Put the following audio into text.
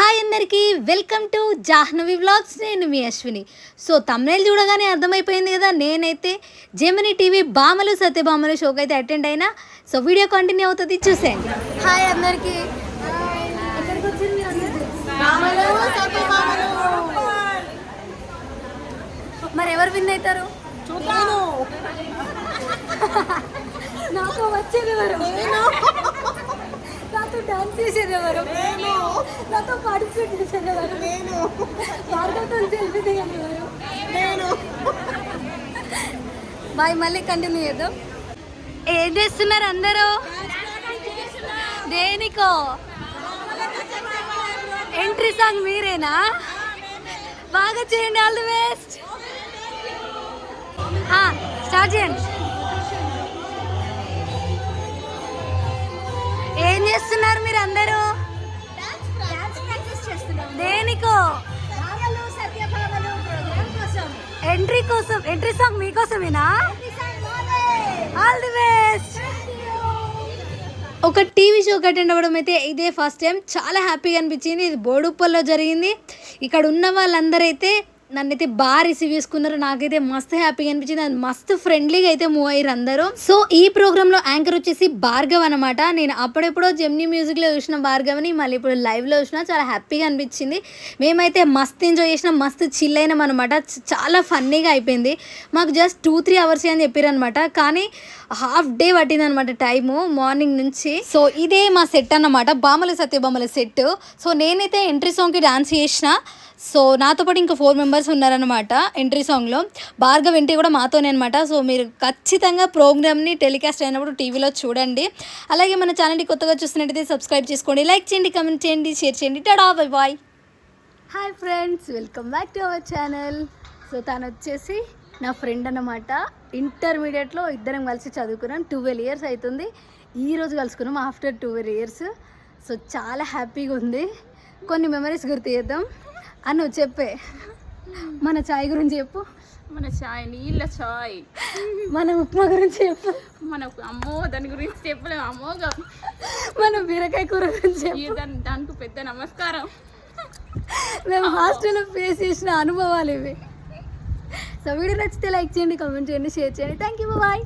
Hi అందరికీ welcome to Jahnavi vlogs. నేను మీ Ashwini. So తమిళ చూడగానే అర్థమైపోయింది కదా నేనైతే జెమిని టీవీ బామలు సత్యభామలు షోకి అయితే అటెండ్ అయినా. సో వీడియో కంటిన్యూ అవుతుంది చూసేయండి. హాయ్ అందరికీ? మరి ఎవరు విన్ అవుతారు? నాకు వచ్చేది ఎవరు? నాతో డాన్స్ చేసేది ఎవరు? భార్గవతో సెల్ఫీ బాయ్ మళ్ళీ కంటిన్యూ చేద్దాం. ఏం చేస్తున్నారు అందరూ? దేనికో? ఎంట్రీ సాంగ్ మీరేనా? బాగా చేయండి ఆల్ ది బెస్ట్. స్టార్ట్ చేయండి. ఏం చేస్తున్నారు మీరు అందరూ దేనికో ఎంట్రీ కోసం. ఎంట్రీ సాంగ్ మీకోసమేనా? ఆల్ ది బెస్ట్ ఒక టీవీ షోకి అటెండ్ అవ్వడం అయితే ఇదే ఫస్ట్ టైం చాలా హ్యాపీగా అనిపించింది. ఇది బోడుప్పల్లో జరిగింది. ఇక్కడ ఉన్న వాళ్ళందరూ నన్నైతే నన్ను అయితే బాగా రిసీవ్ చేసుకున్నారు నాకైతే మస్తు హ్యాపీగా అనిపించింది. అది మస్తు ఫ్రెండ్లీగా అయితే మూవ్ అయ్యారు అందరూ. సో ఈ ప్రోగ్రాంలో యాంకర్ వచ్చేసి భార్గవ్ అనమాట నేను అప్పుడెప్పుడో జెమ్నీ మ్యూజిక్లో చూసిన భార్గవ్ని మళ్ళీ ఇప్పుడు లైవ్లో చూసిన చాలా హ్యాపీగా అనిపించింది. మేమైతే మస్తు ఎంజాయ్ చేసిన మస్తు చిల్ అయినాం అనమాట చాలా ఫన్నీగా అయిపోయింది. మాకు జస్ట్ టూ త్రీ అవర్స్ అని చెప్పారనమాట కానీ హాఫ్ డే పట్టింది అనమాట టైము మార్నింగ్ నుంచి. సో ఇదే మా సెట్ అన్నమాట బామల సత్యభామల సెట్ సో నేనైతే ఎంట్రీ సాంగ్కి డాన్స్ చేసిన. సో నాతో పాటు ఇంకా ఫోర్ మెంబర్స్ ఉన్నారనమాట ఎంట్రీ సాంగ్లో. భార్గవ్ ఎంట్రీ కూడా మాతోనే అనమాట సో మీరు ఖచ్చితంగా ప్రోగ్రామ్ని టెలికాస్ట్ అయినప్పుడు టీవీలో చూడండి. అలాగే మన ఛానల్ని కొత్తగా చూస్తున్నట్టయితే సబ్స్క్రైబ్ చేసుకోండి. లైక్ చేయండి కమెంట్ చేయండి షేర్ చేయండి. Tada bye bye. Hi friends welcome back to our channel. So తను వచ్చేసి నా ఫ్రెండ్ అన్నమాట. ఇంటర్మీడియట్లో ఇద్దరం కలిసి చదువుకున్నాం. ట్వెల్వ్ ఇయర్స్ అవుతుంది ఈరోజు కలుసుకున్నాం ఆఫ్టర్ ట్వెల్వ్ ఇయర్స్. సో చాలా హ్యాపీగా ఉంది. కొన్ని మెమరీస్ గుర్తు చేద్దాం. అను చెప్పే. మన చాయ్ గురించి చెప్పు. మన చాయ్ నీళ్ళ చాయ్ మన ఉప్మా గురించి చెప్పు. మనకు అమ్మో దాని గురించి చెప్పలేము. అమ్మోగా మన బీరకాయ కూర గురించి చెప్పు. దాని దానికి పెద్ద నమస్కారం. మేము హాస్టల్లో ఫేస్ చేసిన అనుభవాలు ఇవి. సో వీడియో నచ్చితే లైక్ చేయండి కామెంట్ చేయండి షేర్ చేయండి. Thank you bye